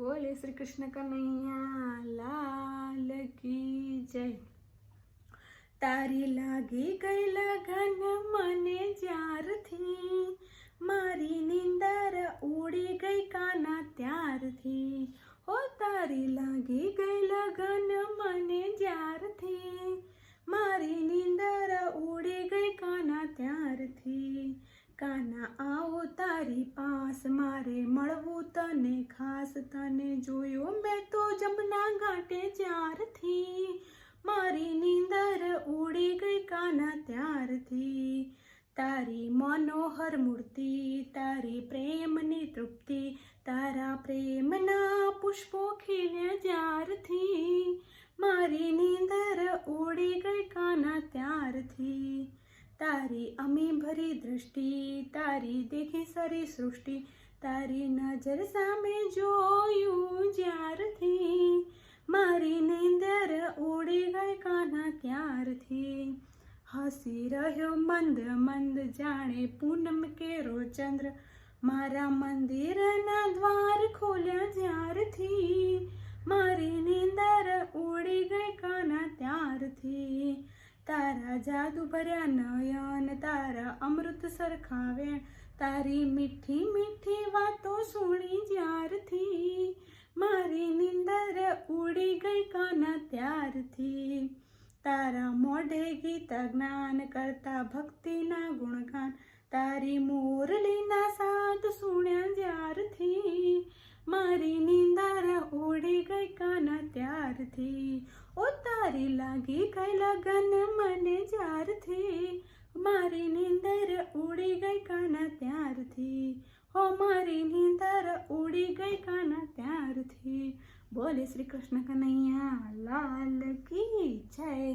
બોલે શ્રી કૃષ્ણ કનૈયા લાલ કી જય તારી લાગી ગઈ લગન મને જ્યારથી મારી નિંદર ઉડી ગઈ કાના ત્યારથી હો તારી લાગી ગઈ લગન આવો તારી પાસ, મારે મળવું તને ખાસ. તને જોયો મેં તો જમના ઘાટે જ્યારથી. મારી નીંદર ઉડી ગઈ કાના ત્યારથી. તારી મનોહર મૂર્તિ, તારી પ્રેમની તૃપ્તિ, તારા પ્રેમના પુષ્પો ખીલ્યા જ્યારથી. મારી નીંદર ઉડી ગઈ કાના ત્યારથી. તારી અમી ભરી દૃષ્ટિ તારી દેખી સરી સૃષ્ટિ, તારી નજર સામે જોયું જ્યારથી? મારી નીંદર ઉડી ગઈ કાના ત્યારથી? હસી રહ્યો મંદ મંદ જાણે પૂનમ કેરો ચંદ્ર. મારા મંદિરના દ્વાર ખોલ્યા તારા જાદુ ભર્યા નયન, તારા અમૃત સરખાવ્યા તારી મીઠી મીઠી વાતો સુણી જ્યારથી મારી નિંદર ઉડી ગઈ કાના ત્યારથી. તારા મોઢે ગીત જ્ઞાન કરતા ભક્તિના ગુણગાન. તારી મોરલીના સાદ સુણ્યા જ્યારથી મારી નિંદર ઉડી ગઈ કાના ત્યારથી. ઓ તારી લાગી ગઈ લગન મને જ્યારથી. મારી નીંદર ઉડી ગઈ કાના ત્યારથી. હો, મારી નીંદર ઉડી ગઈ કાના ત્યારથી. બોલે શ્રી કૃષ્ણ કનૈયા, લાલ કી જય.